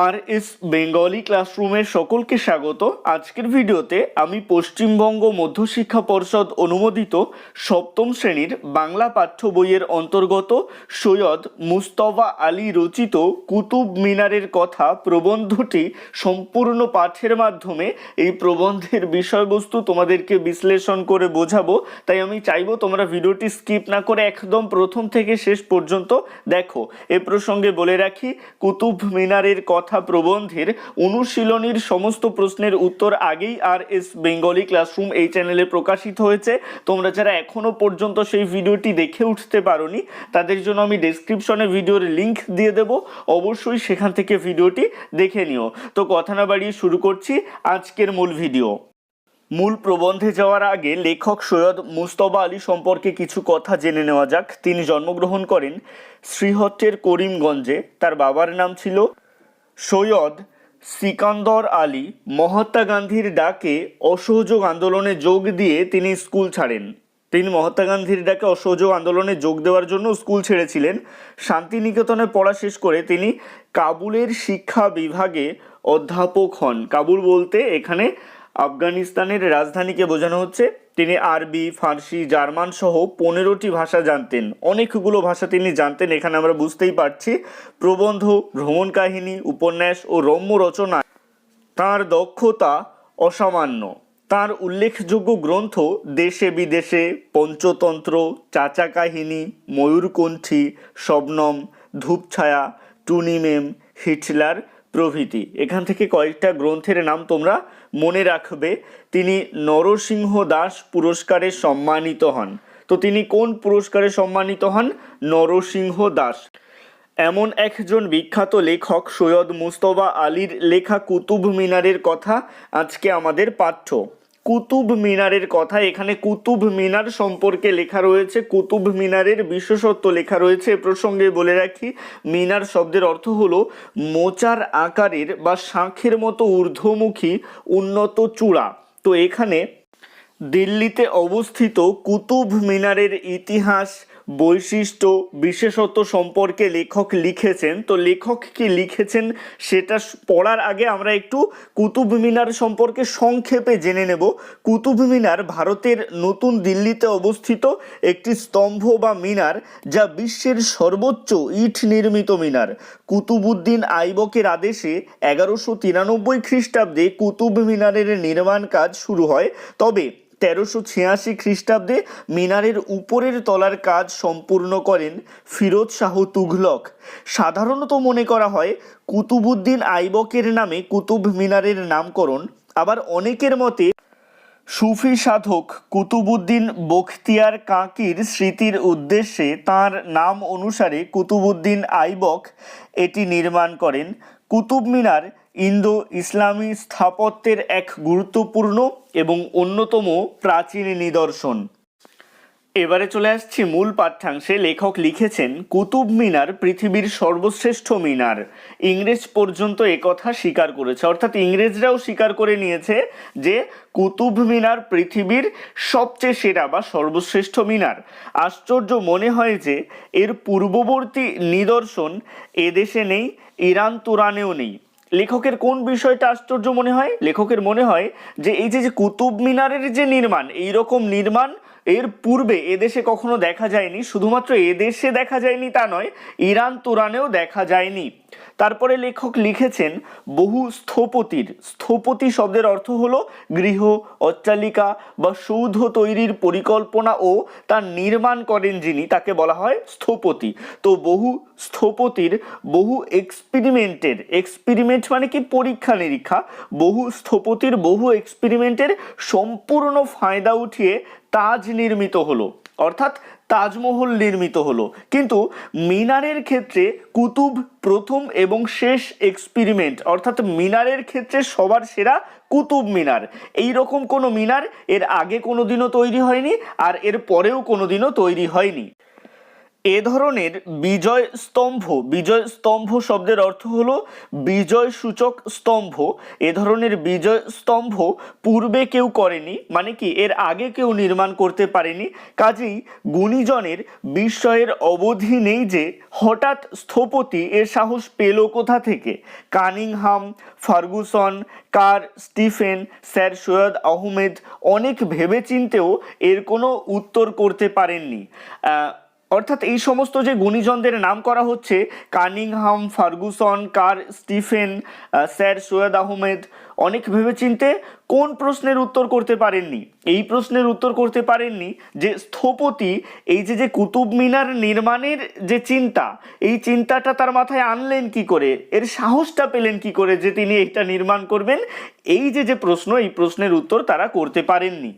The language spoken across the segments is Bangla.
আর এস বেঙ্গলি ক্লাসরুমের সকলকে স্বাগত। আজকের ভিডিওতে আমি পশ্চিমবঙ্গ মধ্যশিক্ষা পর্ষদ অনুমোদিত সপ্তম শ্রেণির বাংলা পাঠ্য বইয়ের অন্তর্গত সৈয়দ মুস্তফা আলী রচিত কুতুব মিনারের কথা প্রবন্ধটি সম্পূর্ণ পাঠের মাধ্যমে এই প্রবন্ধের বিষয়বস্তু তোমাদেরকে বিশ্লেষণ করে বোঝাবো। তাই আমি চাইব তোমরা ভিডিওটি স্কিপ না করে একদম প্রথম থেকে শেষ পর্যন্ত দেখো। এ প্রসঙ্গে বলে রাখি, কুতুব মিনারের কথা প্রবন্ধের অনুশীলনীর সমস্ত প্রশ্নের উত্তর আগেই আর এস বেঙ্গলি ক্লাসরুম এই চ্যানেলে প্রকাশিত হয়েছে। তোমরা যারা এখনও পর্যন্ত সেই ভিডিওটি দেখে উঠতে পারোনি, তাদের জন্য আমি ডেসক্রিপশনে ভিডিওর লিংক দিয়ে দেব। অবশ্যই সেখান থেকে ভিডিওটি দেখে নিও। তো কথা না বাড়িয়ে শুরু করছি আজকের মূল ভিডিও। মূল প্রবন্ধে যাওয়ার আগে লেখক সৈয়দ মুস্তফা আলী সম্পর্কে কিছু কথা জেনে নেওয়া যাক। তিনি জন্মগ্রহণ করেন শ্রীহট্টের করিমগঞ্জে। তার বাবার নাম ছিল সৈয়দ সিকান্দর আলী মহাত্মা গান্ধীর ডাকে অসহযোগ আন্দোলনে যোগ দিয়ে তিনি স্কুল ছাড়েন। তিনি মহাত্মা গান্ধীর ডাকে অসহযোগ আন্দোলনে যোগ দেওয়ার জন্য স্কুল ছেড়েছিলেন। শান্তিনিকেতনে পড়া শেষ করে তিনি কাবুলের শিক্ষা বিভাগে অধ্যাপক হন। কাবুল বলতে এখানে আফগানিস্তানের রাজধানীকে বোঝানো হচ্ছে। তিনি আরবি, ফার্সি, জার্মান সহ পনেরোটি ভাষা জানতেন। অনেকগুলো ভাষা তিনি জানতেন, এখানে আমরা বুঝতেই পারছি। প্রবন্ধ, ভ্রমণ কাহিনী, উপন্যাস ও রম্য রচনা। তার দক্ষতা অসামান্য। তার উল্লেখযোগ্য গ্রন্থ দেশে বিদেশে, পঞ্চতন্ত্র, চাচা কাহিনী, ময়ূরকণ্ঠী, শবনম, ধূপছায়া, টুনিমেম, হিটলার প্রভৃতি। এখান থেকে কয়েকটা গ্রন্থের নাম তোমরা মনে রাখবে, তিনি নরসিংহ দাস পুরস্কারে সম্মানিত হন। তো তিনি কোন পুরস্কারে সম্মানিত হন? নরসিংহ দাস। এমন একজন বিখ্যাত লেখক, সৈয়দ মুস্তবা আলীর লেখা কুতুব মিনারের কথা আজকে আমাদের পাঠ্য। কুতুব মিনারের কথা। এখানে কুতুব মিনার সম্পর্কে লেখা রয়েছে, কুতুব মিনারের বিশেষত্ব লেখা রয়েছে। এ প্রসঙ্গে বলে রাখি, মিনার শব্দের অর্থ হলো মোচার আকারের বা শাঁখের মতো ঊর্ধ্বমুখী উন্নত চূড়া। তো এখানে দিল্লিতে অবস্থিত কুতুব মিনারের ইতিহাস বৈশিষ্ট্য বিশেষত্ব সম্পর্কে লেখক লিখেছেন। তো লেখক কি লিখেছেন সেটা পড়ার আগে আমরা একটু কুতুব মিনার সম্পর্কে সংক্ষেপে জেনে নেব। কুতুব মিনার ভারতের নতুন দিল্লিতে অবস্থিত একটি স্তম্ভ বা মিনার যা বিশ্বের সর্বোচ্চ ইট নির্মিত মিনার। কুতুবুদ্দিন আইবকের আদেশে এগারোশো তিরানব্বই খ্রিস্টাব্দে কুতুব মিনারের নির্মাণ কাজ শুরু হয়। তবে তেরোশো ছিয়াশি খ্রিস্টাব্দে মিনারের উপরের তলার কাজ সম্পূর্ণ করেন ফিরোজ শাহ তুঘলক। সাধারণত মনে করা হয় কুতুবুদ্দিন আইবকের নামে কুতুব মিনারের নামকরণ। আবার অনেকের মতে সুফি সাধক কুতুবুদ্দিন বখতিয়ার কাঁকির স্মৃতির উদ্দেশ্যে তার নাম অনুসারে কুতুবুদ্দিন আইবক এটি নির্মাণ করেন। কুতুব মিনার ইন্দো ইসলামী স্থাপত্যের এক গুরুত্বপূর্ণ এবং অন্যতম প্রাচীন নিদর্শন। এবারে চলে আসছি মূল পাঠ্যাংশে। লেখক লিখেছেন, কুতুব মিনার পৃথিবীর সর্বশ্রেষ্ঠ মিনার। ইংরেজ পর্যন্ত একথা স্বীকার করেছে। অর্থাৎ ইংরেজরাও স্বীকার করে নিয়েছে যে, কুতুব মিনার পৃথিবীর সবচেয়ে সেরা বা সর্বশ্রেষ্ঠ মিনার। আশ্চর্য মনে হয় যে, এর পূর্ববর্তী নিদর্শন এদেশে নেই, ইরান তুরানেও নেই। লেখকের কোন বিষয়টা আশ্চর্য মনে হয়? লেখকের মনে হয় যে এই যে যে কুতুব মিনারের যে নির্মাণ এই রকম নির্মাণ এর পূর্বে এদেশে কখনো দেখা যায়নি। শুধুমাত্র এদেশে দেখা যায়নি তা নয়, ইরান তোরানেও দেখা যায়নি। তারপরে লেখক লিখেছেন বহু স্থপতির। স্থপতি শব্দের অর্থ হলো গৃহ, অট্টালিকা বা সৌধ তৈরির পরিকল্পনা ও তার নির্মাণ করেন যিনি, তাকে বলা হয় স্থপতি। তো বহু স্থপতির বহু এক্সপেরিমেন্টের এক্সপেরিমেন্ট মানে কি? পরীক্ষা নিরীক্ষা। বহু স্থপতির বহু এক্সপেরিমেন্টের সম্পূর্ণ ফায়দা উঠিয়ে তাজ নির্মিত হলো। অর্থাৎ তাজমহল নির্মিত হলো। কিন্তু মিনারের ক্ষেত্রে কুতুব প্রথম এবং শেষ এক্সপেরিমেন্ট অর্থাৎ মিনারের ক্ষেত্রে সবার সেরা কুতুব মিনার। এই রকম কোনো মিনার এর আগে কোনো দিনও তৈরি হয়নি আর এর পরেও কোনো দিনও তৈরি হয়নি। এ ধরনের বিজয় স্তম্ভ বিজয় স্তম্ভ শব্দের অর্থ হলো বিজয় সূচক স্তম্ভ। এ ধরনের বিজয় স্তম্ভ পূর্বে কেউ করেনি মানে কি এর আগে কেউ নির্মাণ করতে পারেনি। কাজেই গুণীজনের বিস্ময়ের অবধি নেই যে হঠাৎ স্থপতি এর সাহস পেল কোথা থেকে। Cunningham, Fergusson, Carr, Stephen, sir Syed Ahmed অনেক ভেবেচিন্তেও এর কোনো উত্তর করতে পারেননি। অর্থাৎ এই সমস্ত যে গুণীজনদের নাম করা হচ্ছে, Cunningham, Fergusson, Carr, Stephen sir Syed Ahmed, অনেক ভেবেচিন্তে কোন প্রশ্নের উত্তর করতে পারেননি? এই প্রশ্নের উত্তর করতে পারেননি যে স্থপতি, এই যে যে কুতুব মিনার নির্মাণের যে চিন্তা, এই চিন্তাটা তার মাথায় আনলেন কি করে? এর সাহসটা পেলেন কি করে যে তিনি এটা নির্মাণ করবেন? এই যে যে প্রশ্ন, এই প্রশ্নের উত্তর তারা করতে পারেননি।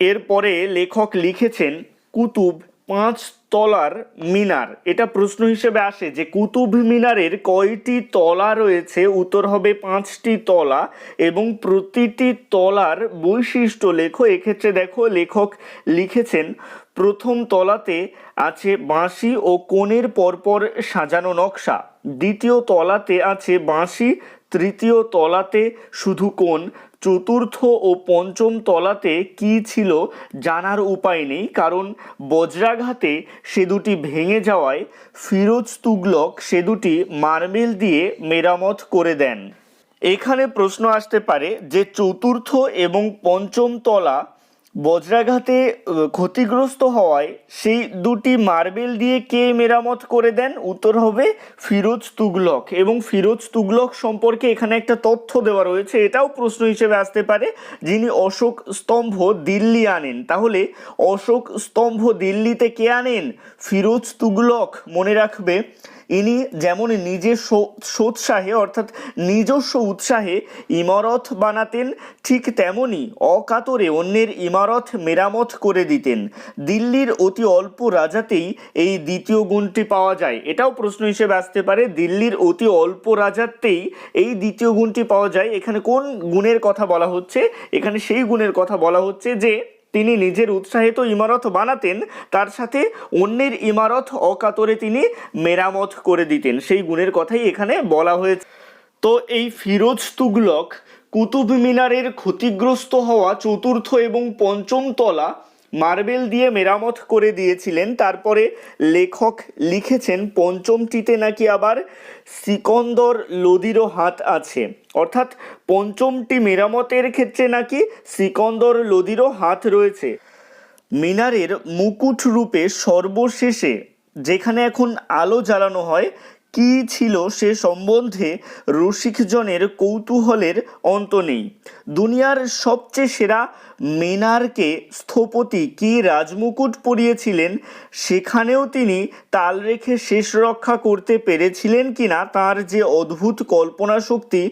এরপরে লেখক লিখেছেন, কুতুব পাঁচ তলার মিনার। এটা প্রশ্ন হিসেবে আসে যে কুতুব মিনারের কয়টি তলা রয়েছে? উত্তর হবে পাঁচটি তলা এবং প্রতিটি তলার বৈশিষ্ট্য লেখো। এক্ষেত্রে দেখো লেখক লিখেছেন, প্রথম তলাতে আছে বাঁশি ও কোণের পরপর সাজানো নকশা। দ্বিতীয় তলাতে আছে বাঁশি, তৃতীয় তলাতে শুধু কোণ। চতুর্থ ও পঞ্চম তলাতে কি ছিল জানার উপায় নেই, কারণ বজ্রাঘাতে সে দুটি ভেঙে যাওয়ায় ফিরোজ তুগলক সে দুটি মার্বেল দিয়ে মেরামত করে দেন। এখানে প্রশ্ন আসতে পারে যে চতুর্থ এবং পঞ্চম তলা বজ্রাঘাতে ক্ষতিগ্রস্ত হওয়ায় সেই দুটি মার্বেল দিয়ে কে মেরামত করে দেন? উত্তর হবে ফিরোজ তুগলক। এবং ফিরোজ তুগলক সম্পর্কে এখানে একটা তথ্য দেওয়া রয়েছে, এটাও প্রশ্ন হিসেবে আসতে পারে, যিনি অশোক স্তম্ভ দিল্লি আনেন। তাহলে অশোক স্তম্ভ দিল্লিতে কে আনেন? ফিরোজ তুগলক। মনে রাখবে ইনি যেমন নিজের সোৎসাহে, অর্থাৎ নিজস্ব উৎসাহে ইমারত বানাতেন, ঠিক তেমনি অকাতরে অন্যের ইমারত মেরামত করে দিতেন। দিল্লির অতি অল্প রাজাতেই এই দ্বিতীয় গুণটি পাওয়া যায়। এটাও প্রশ্ন হিসেবে আসতে পারে, দিল্লির অতি অল্প রাজাতেই এই দ্বিতীয় গুণটি পাওয়া যায়। এখানে কোন গুণের কথা বলা হচ্ছে? এখানে সেই গুণের কথা বলা হচ্ছে যে তিনি নিজের উৎসাহিত ইমারত বানাতেন, তার সাথে অন্যের ইমারত অকাতরে তিনি মেরামত করে দিতেন। সেই গুণের কথাই এখানে বলা হয়েছে। তো এই ফিরোজ তুগলক কুতুব মিনারের ক্ষতিগ্রস্ত হওয়া চতুর্থ এবং পঞ্চম তলা মার্বেল দিয়ে মেরামত করে দিয়েছিলেন। তারপরে লেখক লিখেছেন, পঞ্চমটিতে নাকি আবার সিকন্দর লোদিরও হাত আছে। অর্থাৎ পঞ্চমটি মেরামতের ক্ষেত্রে নাকি সিকন্দর লোদিরও হাত রয়েছে। মিনারের মুকুট রূপে সর্বশেষে, যেখানে এখন আলো জ্বালানো হয় কি ছিল সে সম্বন্ধে রসিকজনের কৌতূহলের অন্ত নেই। দুনিয়ার সবচেয়ে সেরা মিনারকে স্থপতি কি রাজমুকুট পরিয়েছিলেন, সেখানেও তিনি তাল রেখে শেষ রক্ষা করতে পেরেছিলেন কিনা তার যে অদ্ভুত কল্পনা শক্তি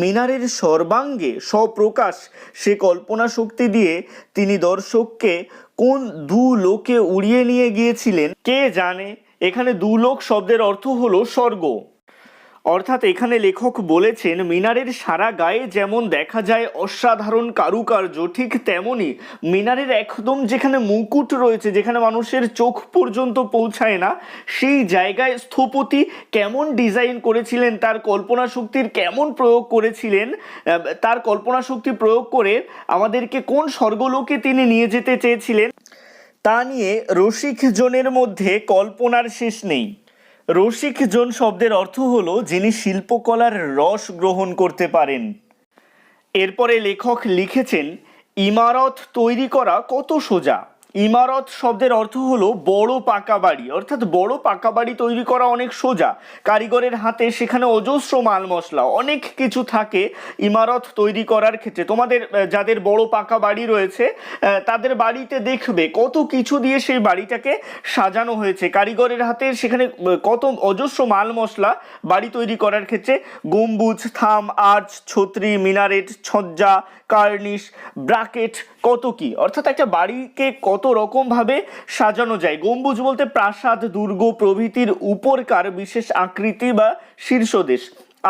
মিনারের সর্বাঙ্গে স্বপ্রকাশ সে কল্পনা শক্তি দিয়ে তিনি দর্শককে কোন দু লোকে উড়িয়ে নিয়ে গিয়েছিলেন, কে জানে? এখানে দুলোক শব্দের অর্থ হলো স্বর্গ। অর্থাৎ এখানে লেখক বলেছেন, মিনারের সারা গায়ে যেমন দেখা যায় অসাধারণ কারুকার্য, ঠিক তেমনি মিনারের একদম যেখানে মুকুট রয়েছে, যেখানে মানুষের চোখ পর্যন্ত পৌঁছায় না, সেই জায়গায় স্থপতি কেমন ডিজাইন করেছিলেন, তার কল্পনা শক্তির কেমন প্রয়োগ করেছিলেন তার কল্পনা শক্তি প্রয়োগ করে আমাদেরকে কোন স্বর্গলোকে তিনি নিয়ে যেতে চেয়েছিলেন তা নিয়ে রসিক জনের মধ্যে কল্পনার শেষ নেই। রসিক জন শব্দের অর্থ হল যিনি শিল্পকলার রস গ্রহণ করতে পারেন। এরপরে লেখক লিখেছেন, ইমারত তৈরি করা কত সোজা। ইমারত শব্দের অর্থ হলো বড় পাকা বাড়ি। অর্থাৎ বড় পাকা বাড়ি তৈরি করা অনেক সোজা। কারিগরের হাতে সেখানে অজস্র মাল মশলা অনেক কিছু থাকে ইমারত তৈরি করার ক্ষেত্রে। তোমাদের যাদের বড় পাকা বাড়ি রয়েছে তাদের বাড়িতে দেখবে কত কিছু দিয়ে সেই বাড়িটাকে সাজানো হয়েছে। কারিগরের হাতে সেখানে কত অজস্র মাল মশলা বাড়ি তৈরি করার ক্ষেত্রে। গম্বুজ, থাম, আর্চ, ছত্রি, মিনারেট, ছজ্জা কার্নিশ, ব্রাকেট, কত কি? অর্থাৎ একটা বাড়িকে কত রকমভাবে সাজানো যায়। গম্বুজ বলতে প্রাসাদ, দুর্গ, প্রভৃতির উপরকার বিশেষ আকৃতি বা শীর্ষদেশ।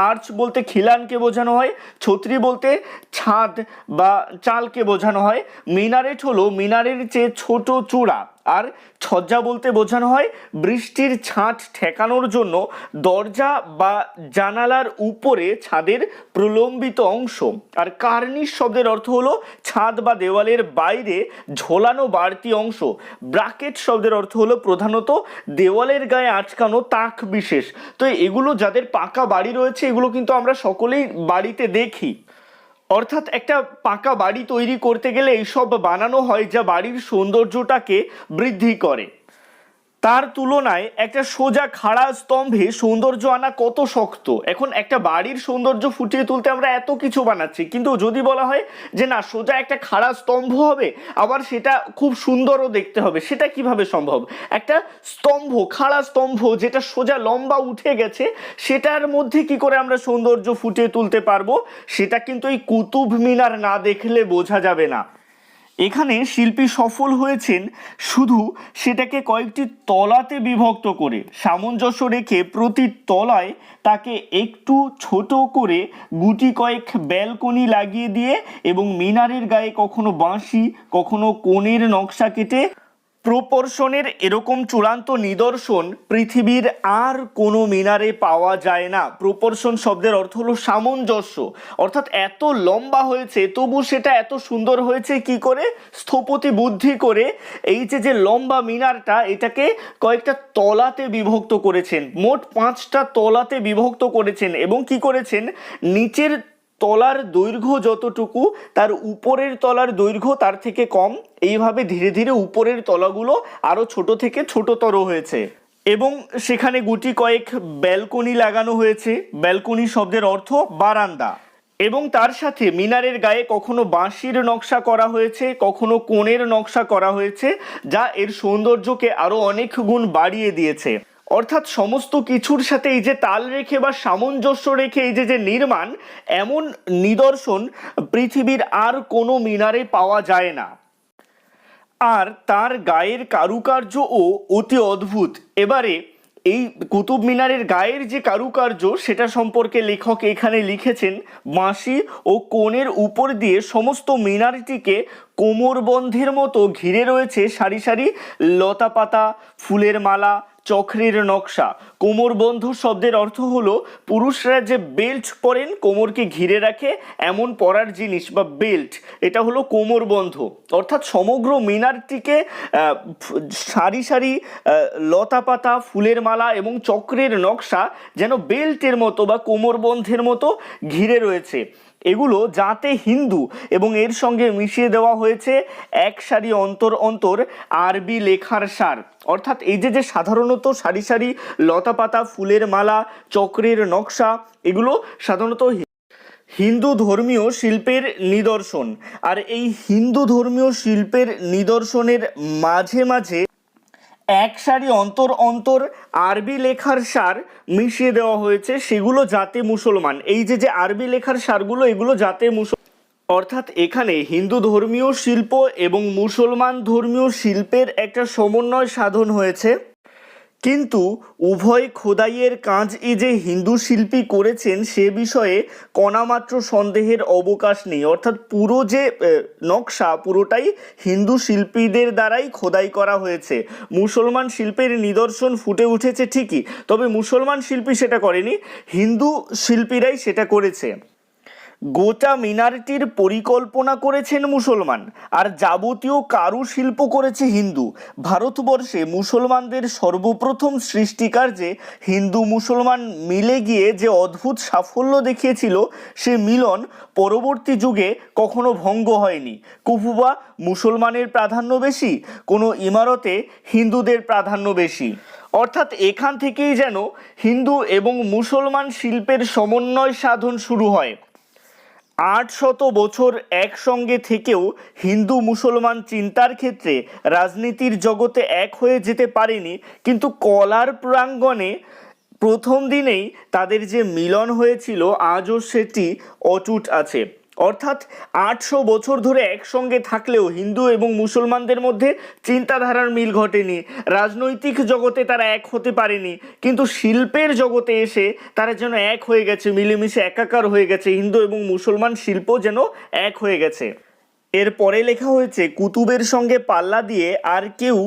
আর্চ বলতে খিলানকে বোঝানো হয়, ছত্রি বলতে ছাদ বা চালকে বোঝানো হয়। মিনারেট হলো মিনারের চেয়ে ছোট চূড়া। আর ছজ্জা বলতে বোঝানো হয় বৃষ্টির ছাঁট ঠেকানোর জন্য দরজা বা জানালার উপরে ছাদের প্রলম্বিত অংশ। আর কার্নিশ শব্দের অর্থ হলো ছাদ বা দেওয়ালের বাইরে ঝোলানো বাড়তি অংশ। ব্রাকেট শব্দের অর্থ হলো প্রধানত দেওয়ালের গায়ে আটকানো তাক বিশেষ। তো এগুলো যাদের পাকা বাড়ি রয়েছে, এগুলো কিন্তু আমরা সকলেই বাড়িতে দেখি। অর্থাৎ একটা পাকা বাড়ি তৈরি করতে গেলে এইসব বানানো হয় যা বাড়ির সৌন্দর্যটাকে বৃদ্ধি করে। তার তুলনায় একটা সোজা খাড়া স্তম্ভে সৌন্দর্য আনা কত শক্ত? এখন একটা বাড়ির সৌন্দর্য ফুটিয়ে তুলতে আমরা এত কিছু বানাচ্ছি, কিন্তু যদি বলা হয় যে না, সোজা একটা খাড়া স্তম্ভ হবে, আবার সেটা খুব সুন্দরও দেখতে হবে, সেটা কীভাবে সম্ভব? একটা স্তম্ভ, খাড়া স্তম্ভ যেটা সোজা লম্বা উঠে গেছে, সেটার মধ্যে কি করে আমরা সৌন্দর্য ফুটিয়ে তুলতে পারব? সেটা কিন্তু এই কুতুব মিনার না দেখলে বোঝা যাবে না। এখানে শিল্পী সফল হয়েছেন শুধু সেটাকে কয়েকটি তলাতে বিভক্ত করে, সামঞ্জস্য রেখে প্রতি তলায় তাকে একটু ছোট করে গুটি কয়েক ব্যালকনি লাগিয়ে দিয়ে এবং মিনারের গায়ে কখনো বাঁশি, কখনো কোণের নকশা কেটে প্রপোর্শনের এরকম চূড়ান্ত নিদর্শন পৃথিবীর আর কোনো মিনারে পাওয়া যায় না। প্রপোর্শন শব্দের অর্থ হলো সামঞ্জস্য। অর্থাৎ এত লম্বা হয়েছে, তবু সেটা এত সুন্দর হয়েছে কি করে? স্থপতি বুদ্ধি করে এই যে যে লম্বা মিনারটা, এটাকে কয়েকটা তলাতে বিভক্ত করেছেন। মোট পাঁচটা তলাতে বিভক্ত করেছেন এবং কি করেছেন? নিচের তলার দৈর্ঘ্য যতটুকু, তার উপরের তলার দৈর্ঘ্য তার থেকে কম। এইভাবে ধীরে ধীরে উপরের তলাগুলো আরও ছোট থেকে ছোটতর হয়েছে। এবং সেখানে গুটি কয়েক ব্যালকনি লাগানো হয়েছে। ব্যালকনি শব্দের অর্থ বারান্দা। এবং তার সাথে মিনারের গায়ে কখনো বাঁশির নকশা করা হয়েছে, কখনো কোণের নকশা করা হয়েছে, যা এর সৌন্দর্যকে আরও অনেক গুণ বাড়িয়ে দিয়েছে। অর্থাৎ সমস্ত কিছুর সাথে এই যে তাল রেখে বা সামঞ্জস্য রেখে এই যে যে নির্মাণ, এমন নিদর্শন পৃথিবীর আর কোনো মিনারে পাওয়া যায় না। আর তার গায়ের কারুকার্যও অতি অদ্ভুত। এবারে এই কুতুব মিনারের গায়ের যে কারুকার্য, সেটা সম্পর্কে লেখক এখানে লিখেছেন, বাঁশি ও কোণের উপর দিয়ে সমস্ত মিনারটিকে কোমরবন্ধের মতো ঘিরে রয়েছে সারি সারি লতাপাতা, ফুলের মালা চক্রের নকশা। কোমরবন্ধ শব্দের অর্থ হলো পুরুষরা যে বেল্ট পরেন কোমরকে ঘিরে রাখে এমন পরার জিনিস বা বেল্ট। এটা হলো কোমরবন্ধ অর্থাৎ সমগ্র মিনারটিকে সারি সারি আহ, লতাপাতা ফুলের মালা এবং চক্রের নকশা যেন বেল্টের মতো বা কোমরবন্ধের মতো ঘিরে রয়েছে। এগুলো যাতে হিন্দু এবং এর সঙ্গে মিশিয়ে দেওয়া হয়েছে এক সারি অন্তর অন্তর আরবি লেখার সার। অর্থাৎ এই যে যে সাধারণত সারি সারি লতাপাতা, ফুলের মালা, চক্রের নকশা, এগুলো সাধারণত হিন্দু ধর্মীয় শিল্পের নিদর্শন। আর এই হিন্দু ধর্মীয় শিল্পের নিদর্শনের মাঝে মাঝে এক সারি অন্তর অন্তর আরবি লেখার সার মিশিয়ে দেওয়া হয়েছে, সেগুলো জাতি মুসলমান। এই যে যে আরবি লেখার সারগুলো, এগুলো জাতে মুসল অর্থাৎ এখানে হিন্দু ধর্মীয় শিল্প এবং মুসলমান ধর্মীয় শিল্পের একটা সমন্বয় সাধন হয়েছে। কিন্তু উভয় খোদাইয়ের কাজই যে হিন্দু শিল্পী করেছেন, সে বিষয়ে কণামাত্র সন্দেহের অবকাশ নেই। অর্থাৎ পুরো যে নকশা পুরোটাই হিন্দু শিল্পীদের দ্বারাই খোদাই করা হয়েছে। মুসলমান শিল্পের নিদর্শন ফুটে উঠেছে ঠিকই, তবে মুসলমান শিল্পী সেটা করেনি, হিন্দু শিল্পীরাই সেটা করেছে। গোটা মিনারটির পরিকল্পনা করেছেন মুসলমান। আর যাবতীয় কারুশিল্প করেছে হিন্দু। ভারতবর্ষে মুসলমানদের সর্বপ্রথম সৃষ্টিকার্যে হিন্দু মুসলমান মিলে গিয়ে যে অদ্ভুত সাফল্য দেখিয়েছিল, সে মিলন পরবর্তী যুগে কখনো ভঙ্গ হয়নি। কুফুবা মুসলমানের প্রাধান্য বেশি, কোনো ইমারতে হিন্দুদের প্রাধান্য বেশি। অর্থাৎ এখান থেকেই যেন হিন্দু এবং মুসলমান শিল্পের সমন্বয় সাধন শুরু হয়। আট শত বছর একসঙ্গে থেকেও হিন্দু মুসলমান চিন্তার ক্ষেত্রে রাজনীতির জগতে এক হয়ে যেতে পারেনি, কিন্তু কলার প্রাঙ্গণে প্রথম দিনেই তাদের যে মিলন হয়েছিল, আজও সেটি অটুট আছে। অর্থাৎ আটশো বছর ধরে একসঙ্গে থাকলেও হিন্দু এবং মুসলমানদের মধ্যে চিন্তাধারার মিল ঘটেনি। রাজনৈতিক জগতে তারা এক হতে পারেনি, কিন্তু শিল্পের জগতে এসে তারা যেন এক হয়ে গেছে, মিলেমিশে একাকার হয়ে গেছে। হিন্দু এবং মুসলমান শিল্প যেন এক হয়ে গেছে। এরপরে লেখা হয়েছে, কুতুবের সঙ্গে পাল্লা দিয়ে আর কেউ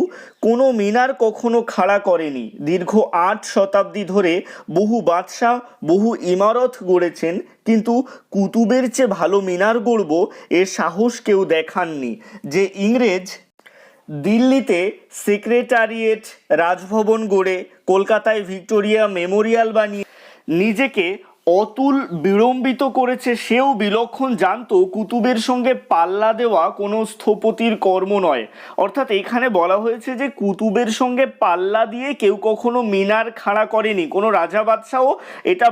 কোনো মিনার কখনো খাড়া করেনি। দীর্ঘ আট শতাব্দী ধরে বহু বাদশাহ, বহু ইমারত গড়েছেন, কিন্তু কুতুবের চেয়ে ভালো মিনার গড়ব এর সাহস কেউ দেখাননি। যে ইংরেজ দিল্লিতে সেক্রেটারিয়েট রাজভবন গড়ে, কলকাতায় ভিক্টোরিয়া মেমোরিয়াল বানিয়ে নিজেকে অতুল বিড়ম্বিত করেছে, সেও বিলক্ষণ জানত, কুতুবের সঙ্গে পাল্লা দেওয়া কোনো স্থপতির কর্ম নয়। অর্থাৎ এখানে বলা হয়েছে যে, কুতুবের সঙ্গে পাল্লা দিয়ে কেউ কখনো মিনার খাড়া করেনি। কোনো রাজা বাদশাহও এটা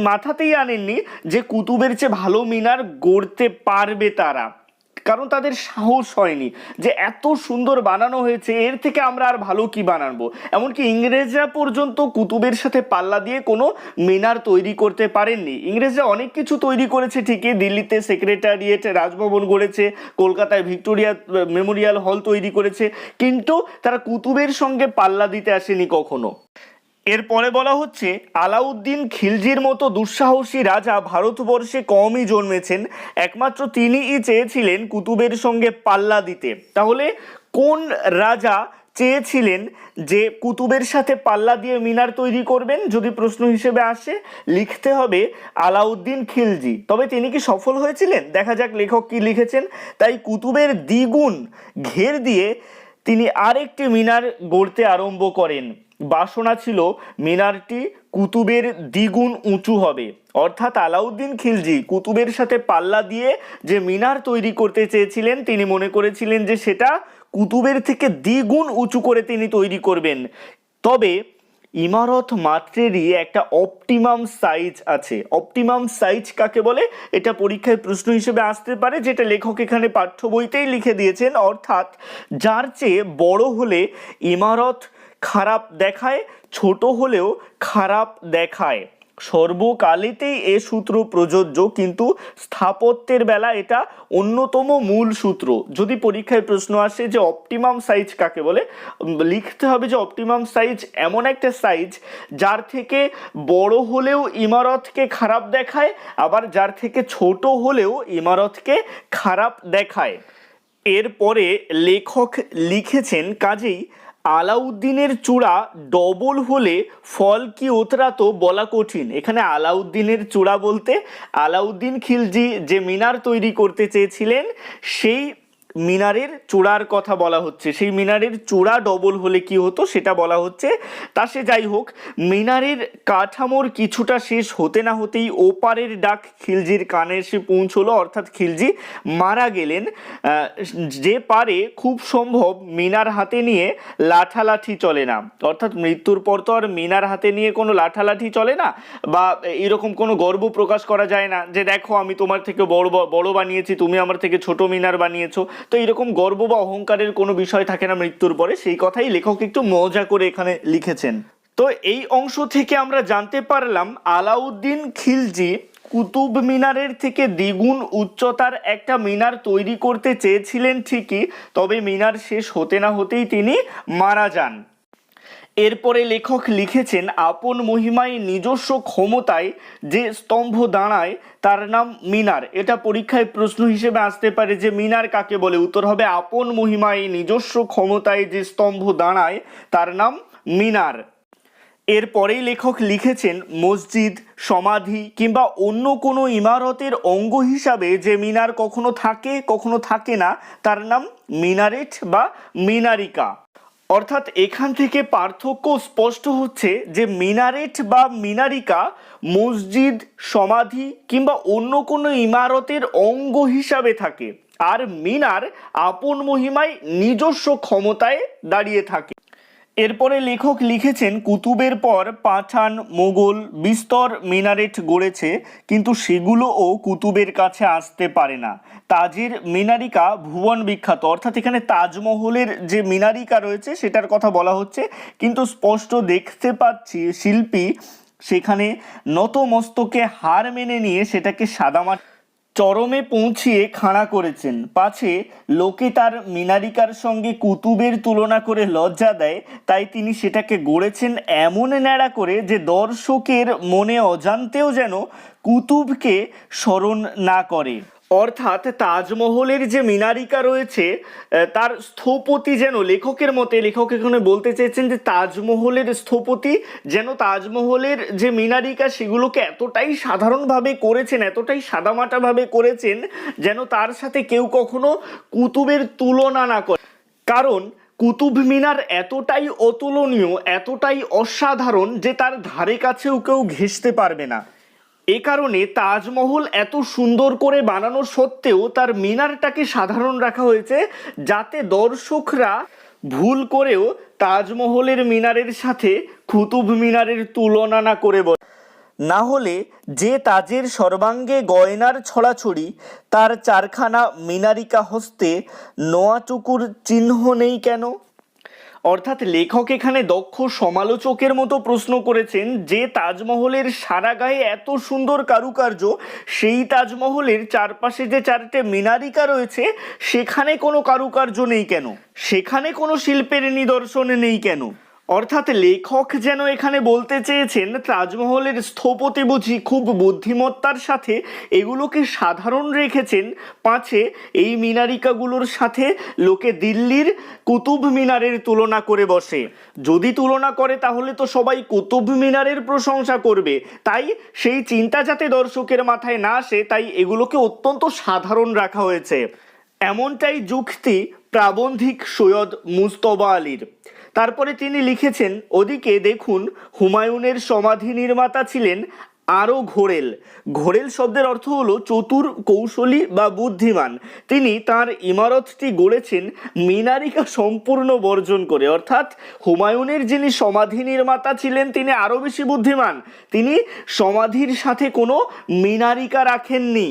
মাথাতেই আনেননি যে, কুতুবের চেয়ে ভালো মিনার গড়তে পারবে তারা। কারণ তাদের সাহস হয়নি যে এত সুন্দর বানানো হয়েছে, এর থেকে আমরা আর ভালো কি বানাবো এমনকি ইংরেজরা পর্যন্ত কুতুবের সাথে পাল্লা দিয়ে কোনো মিনার তৈরি করতে পারেননি। ইংরেজরা অনেক কিছু তৈরি করেছে, ঠিকই দিল্লিতে সেক্রেটারিয়েট রাজভবন গড়েছে, কলকাতায় ভিক্টোরিয়া মেমোরিয়াল হল তৈরি করেছে, কিন্তু তারা কুতুবের সঙ্গে পাল্লা দিতে আসেনি কখনো। এরপরে বলা হচ্ছে, আলাউদ্দিন খিলজির মতো দুঃসাহসী রাজা ভারতবর্ষে কমই জন্মেছেন। একমাত্র তিনিই চেয়েছিলেন কুতুবের সঙ্গে পাল্লা দিতে। তাহলে কোন রাজা চেয়েছিলেন যে কুতুবের সাথে পাল্লা দিয়ে মিনার তৈরি করবেন? যদি প্রশ্ন হিসেবে আসে, লিখতে হবে আলাউদ্দিন খিলজি। তবে তিনি কি সফল হয়েছিলেন? দেখা যাক লেখক কি লিখেছেন। তাই কুতুবের দ্বিগুণ ঘের দিয়ে তিনি আরেকটি মিনার গড়তে আরম্ভ করেন। বাসনা ছিল, মিনারটি কুতুবের দ্বিগুণ উঁচু হবে। অর্থাৎ আলাউদ্দিন খিলজি কুতুবের সাথে পাল্লা দিয়ে যে মিনার তৈরি করতে চেয়েছিলেন, তিনি মনে করেছিলেন যে সেটা কুতুবের থেকে দ্বিগুণ উঁচু করে তিনি তৈরি করবেন। তবে ইমারত মাত্রেরই একটা অপটিমাম সাইজ আছে। অপটিমাম সাইজ কাকে বলে? এটা পরীক্ষায় প্রশ্ন হিসেবে আসতে পারে, যেটা লেখক এখানে পাঠ্য বইতেই লিখে দিয়েছেন। অর্থাৎ যার চেয়ে বড় হলে ইমারত খারাপ দেখায়, ছোট হলেও খারাপ দেখায়। সর্বকালেতেই এ সূত্র প্রযোজ্য, কিন্তু স্থাপত্যের বেলা এটা অন্যতম মূল সূত্র। যদি পরীক্ষায় প্রশ্ন আসে যে অপটিমাম সাইজ কাকে বলে লিখতে হবে যে অপটিমাম সাইজ এমন একটা সাইজ যার থেকে বড় হলেও ইমারতকে খারাপ দেখায়, আবার যার থেকে ছোট হলেও ইমারতকে খারাপ দেখায়। এরপরে লেখক লিখেছেন কাজেই আলাউদ্দিনের চূড়া ডবল হলে ফল কি ওতরাতো বলা কঠিন। এখানে আলাউদ্দিনের চূড়া বলতে আলাউদ্দিন খিলজি যে মিনার তৈরি করতে চেয়েছিলেন, সেই মিনারের চূড়ার কথা বলা হচ্ছে। সেই মিনারের চূড়া ডবল হলে কি হতো সেটা বলা হচ্ছে, তা সে যাই হোক, মিনারের কাঠামোর কিছুটা শেষ হতে না হতেই ওপারের ডাক খিলজির কানে এসে পৌঁছলো। অর্থাৎ খিলজি মারা গেলেন। যে পারে খুব সম্ভব মিনার হাতে নিয়ে লাঠালাঠি চলে না। অর্থাৎ মৃত্যুর পর তো আর মিনার হাতে নিয়ে কোনো লাঠালাঠি চলে না, বা এরকম কোনো গর্ব প্রকাশ করা যায় না যে, দেখো, আমি তোমার থেকে বড় বড় বানিয়েছি, তুমি আমার থেকে ছোট মিনার বানিয়েছো। তো এরকম গর্ব বা অহংকারের কোনো বিষয় থাকে না মৃত্যুর পরে, সেই কথাই লেখক একটু মজা করে এখানে লিখেছেন। তো এই অংশ থেকে আমরা জানতে পারলাম, আলাউদ্দিন খিলজি কুতুব মিনারের থেকে দ্বিগুণ উচ্চতার একটা মিনার তৈরি করতে চেয়েছিলেন ঠিকই, তবে মিনার শেষ হতে না হতেই তিনি মারা যান। এরপরে লেখক লিখেছেন, আপন মহিমায় নিজস্ব ক্ষমতায় যে স্তম্ভ দাঁড়ায়, তার নাম মিনার। এটা পরীক্ষায় প্রশ্ন হিসেবে আসতে পারে যে মিনার কাকে বলে? উত্তর হবে, আপন মহিমায় নিজস্ব ক্ষমতায় যে স্তম্ভ দাঁড়ায়, তার নাম মিনার। এরপরেই লেখক লিখেছেন, মসজিদ, সমাধি কিংবা অন্য কোনো ইমারতের অঙ্গ হিসাবে যে মিনার কখনো থাকে কখনো থাকে না, তার নাম মিনারেট বা মিনারিকা। অর্থাৎ এখান থেকে পার্থক্য স্পষ্ট হচ্ছে যে মিনারেট বা মিনারিকা মসজিদ, সমাধি কিংবা অন্য কোনো ইমারতের অঙ্গ হিসাবে থাকে। আর মিনার আপন মহিমায় নিজস্ব ক্ষমতায় দাঁড়িয়ে থাকে। এরপরে লেখক লিখেছেন, কুতুবের পর পাঠান মোগল বিস্তর মিনারেট গড়েছে, কিন্তু সেগুলোও কুতুবের কাছে আসতে পারে না। তাজের মিনারিকা ভুবন বিখ্যাত, অর্থাৎ এখানে তাজমহলের যে মিনারিকা রয়েছে সেটার কথা বলা হচ্ছে, কিন্তু স্পষ্ট দেখতে পাচ্ছি শিল্পী সেখানে নতমস্তকে হার মেনে নিয়ে সেটাকে সাদামাট চরমে পৌঁছিয়ে খাঁড়া করেছেন। পাছে লোকে তার মিনারিকার সঙ্গে কুতুবের তুলনা করে লজ্জা দেয়, তাই তিনি সেটাকে গড়েছেন এমন ন্যাড়া করে যে দর্শকের মনে অজান্তেও যেন কুতুবকে স্মরণ না করে। অর্থাৎ তাজমহলের যে মিনারিকা রয়েছে তার স্থপতি যেন, লেখকের মতে, লেখক এখানে বলতে চেয়েছেন যে তাজমহলের স্থপতি যেন তাজমহলের যে মিনারিকা, সেগুলোকে এতটাই সাধারণভাবে করেছেন, এতটাই সাদামাটাভাবে করেছেন, যেন তার সাথে কেউ কখনো কুতুবের তুলনা না করে। কারণ কুতুব মিনার এতটাই অতুলনীয়, এতটাই অসাধারণ যে তার ধারে কাছেও কেউ ঘেঁষতে পারবে না। এ কারণে তাজমহল এত সুন্দর করে বানানো সত্ত্বেও তার মিনারটাকে সাধারণ রাখা হয়েছে যাতে দর্শকরা ভুল করেও তাজমহলের মিনারের সাথে কুতুব মিনারের তুলনা না করে বলে। না হলে যে তাজের সর্বাঙ্গে গয়নার ছড়াছড়ি, তার চারখানা মিনারিকা হস্তে নোয়াটুকুর চিহ্ন নেই কেন? অর্থাৎ লেখক এখানে দক্ষ সমালোচকের মতো প্রশ্ন করেছেন যে তাজমহলের সারা গায়ে এত সুন্দর কারুকার্য, সেই তাজমহলের চারপাশে যে চারটে মিনারিকা রয়েছে, সেখানে কোনো কারুকার্য নেই কেন? সেখানে কোনো শিল্পের নিদর্শন নেই কেন? অর্থাৎ লেখক যেন এখানে বলতে চেয়েছেন, তাজমহলের স্থপতি বুঝি খুব বুদ্ধিমত্তার সাথে এগুলোকে সাধারণ রেখেছেন। পাঁচে এই মিনারিকাগুলোর সাথে লোকে দিল্লির কুতুব মিনারের তুলনা করে বসে। যদি তুলনা করে তাহলে তো সবাই কুতুব মিনারের প্রশংসা করবে। তাই সেই চিন্তা যাতে দর্শকের মাথায় না আসে, তাই এগুলোকে অত্যন্ত সাধারণ রাখা হয়েছে। এমনটাই যুক্তি প্রাবন্ধিক সৈয়দ মুস্তবা আলীর। তারপরে তিনি লিখেছেন, ওদিকে দেখুন, হুমায়ুনের সমাধি নির্মাতা ছিলেন আরও ঘোরেল। ঘোরেল শব্দের অর্থ হলো চতুর কৌশলী বা বুদ্ধিমান। তিনি তার ইমারতটি গড়েছেন মিনারিকা সম্পূর্ণ বর্জন করে। অর্থাৎ হুমায়ুনের যিনি সমাধি নির্মাতা ছিলেন, তিনি আরও বেশি বুদ্ধিমান। তিনি সমাধির সাথে কোনো মিনারিকা রাখেননি।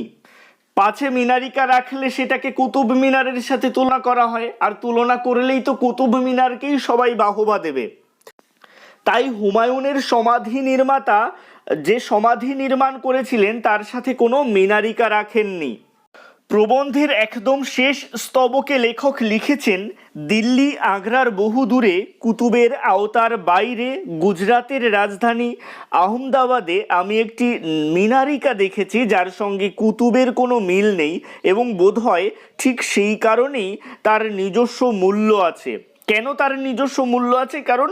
পাছে মিনারিকা রাখলে সেটাকে কুতুব মিনারের সাথে তুলনা করা হয়, আর তুলনা করলেই তো কুতুব মিনারকেই সবাই বাহবা দেবে। তাই হুমায়ুনের সমাধি নির্মাতা যে সমাধি নির্মাণ করেছিলেন, তার সাথে কোনো মিনারিকা রাখেননি। প্রবন্ধের একদম শেষ স্তবকে লেখক লিখেছেন, দিল্লি, আগ্রার বহু দূরে কুতুবের আওতার বাইরে গুজরাতের রাজধানী আহমদাবাদে আমি একটি মিনারিকা দেখেছি যার সঙ্গে কুতুবের কোনো মিল নেই এবং বোধহয় ঠিক সেই কারণেই তার নিজস্ব মূল্য আছে। কেন তার নিজস্ব মূল্য আছে? কারণ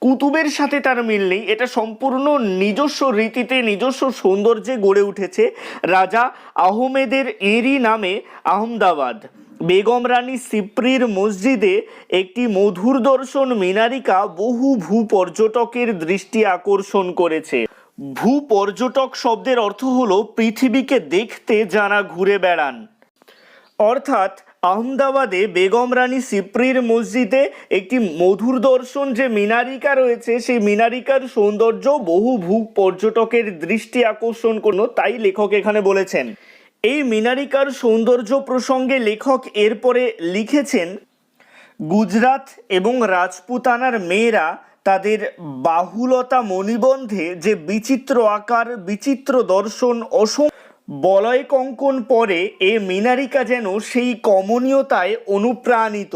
কুতুবের সাথে তার মিল নেই। এটা সম্পূর্ণ নিজস্ব রীতিতে, নিজস্ব সৌন্দর্যে গড়ে উঠেছে রাজা আহমেদের এরই নামে আহমদাবাদ। বেগম রানী সিপ্রির মসজিদে একটি মধুর দর্শন মিনারিকা বহু ভূ পর্যটকের দৃষ্টি আকর্ষণ করেছে। ভূ পর্যটক শব্দের অর্থ হলো পৃথিবীকে দেখতে যারা ঘুরে বেড়ান। অর্থাৎ আহমদাবাদে বেগম রানী সিপ্রির মসজিদে একটি মধুর দর্শন যে মিনারিকা রয়েছে, সেই মিনারিকার সৌন্দর্য বহু ভূ পর্যটকের দৃষ্টি আকর্ষণ করল, তাই লেখক এখানে বলেছেন। এই মিনারিকার সৌন্দর্য প্রসঙ্গে লেখক এরপরে লিখেছেন, গুজরাট এবং রাজপুতানার মেয়েরা তাদের বাহুলতা মণিবন্ধে যে বিচিত্র আকার, বিচিত্র দর্শন, অসম বলয় কঙ্কন পরে এ মিনারিকা যেন সেই কমনীয়তায় অনুপ্রাণিত।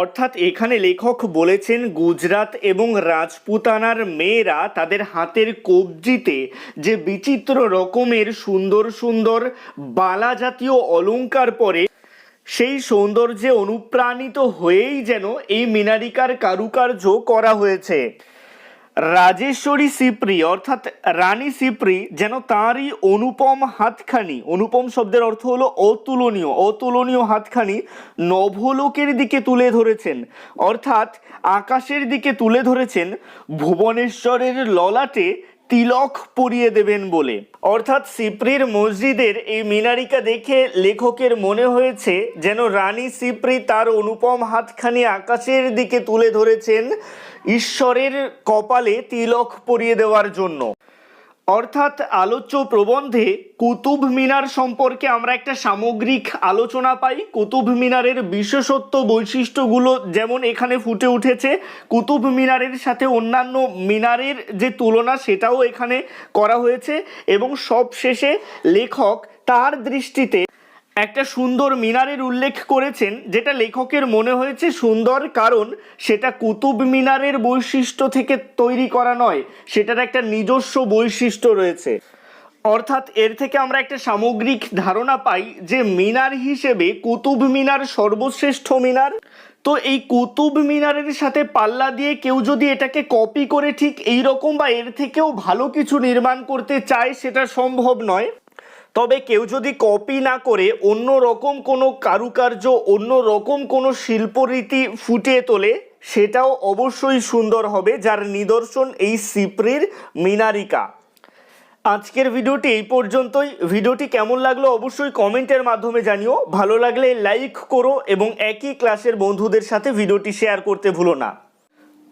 অর্থাৎ এখানে লেখক বলেছেন, গুজরাট এবং রাজপুতানার মেয়েরা তাদের হাতের কবজিতে যে বিচিত্র রকমের সুন্দর সুন্দর বালা জাতীয় অলংকার পরে, সেই সৌন্দর্যে অনুপ্রাণিত হয়েই যেন এই মিনারিকার কারুকার্য করা হয়েছে। রাজেশ্বরী সিপ্রি, অর্থাৎ রানী সিপ্রি, যেন তাঁরই অনুপম হাতখানি। অনুপম শব্দের অর্থ হলো অতুলনীয়। অতুলনীয় হাতখানি নভলোকের দিকে তুলে ধরেছেন। অর্থাৎ আকাশের দিকে তুলে ধরেছেন ভুবনেশ্বরের ললাটে তিলক পরিয়ে দেবেন বলে। অর্থাৎ সিপ্রির মসজিদের এই মিনারিকা দেখে লেখকের মনে হয়েছে যেন রানী সিপ্রি তার অনুপম হাতখানি আকাশের দিকে তুলে ধরেছেন ঈশ্বরের কপালে তিলক পরিয়ে দেওয়ার জন্য। অর্থাৎ আলোচ্য প্রবন্ধে কুতুব মিনার সম্পর্কে আমরা একটা সামগ্রিক আলোচনা পাই। কুতুব মিনারের বিশেষত্ব বৈশিষ্ট্যগুলো যেমন এখানে ফুটে উঠেছে, কুতুব মিনারের সাথে অন্যান্য মিনারের যে তুলনা সেটাও এখানে করা হয়েছে এবং সব শেষে লেখক তার দৃষ্টিতে একটা সুন্দর মিনারের উল্লেখ করেছেন, যেটা লেখকের মনে হয়েছে সুন্দর কারণ সেটা কুতুব মিনারের বৈশিষ্ট্য থেকে তৈরি করা নয়, সেটার একটা নিজস্ব বৈশিষ্ট্য রয়েছে। অর্থাৎ এর থেকে আমরা একটা সামগ্রিক ধারণা পাই যে মিনার হিসেবে কুতুব মিনার সর্বশ্রেষ্ঠ মিনার। তো এই কুতুব মিনারের সাথে পাল্লা দিয়ে কেউ যদি এটাকে কপি করে ঠিক এই রকম বা এর থেকেও ভালো কিছু নির্মাণ করতে চায়, সেটা সম্ভব নয়। তবে কেউ যদি কপি না করে অন্য রকম কোনো কারুকার্য, অন্য রকম কোনো শিল্পরীতি ফুটিয়ে তোলে, সেটাও অবশ্যই সুন্দর হবে যার নিদর্শন এই সিপ্রির মিনারিকা। আজকের ভিডিওটি এই পর্যন্তই। ভিডিওটি কেমন লাগল অবশ্যই কমেন্টের মাধ্যমে জানিও। ভালো লাগলে লাইক করো এবং একই ক্লাসের বন্ধুদের সাথে ভিডিওটি শেয়ার করতে ভুলো না।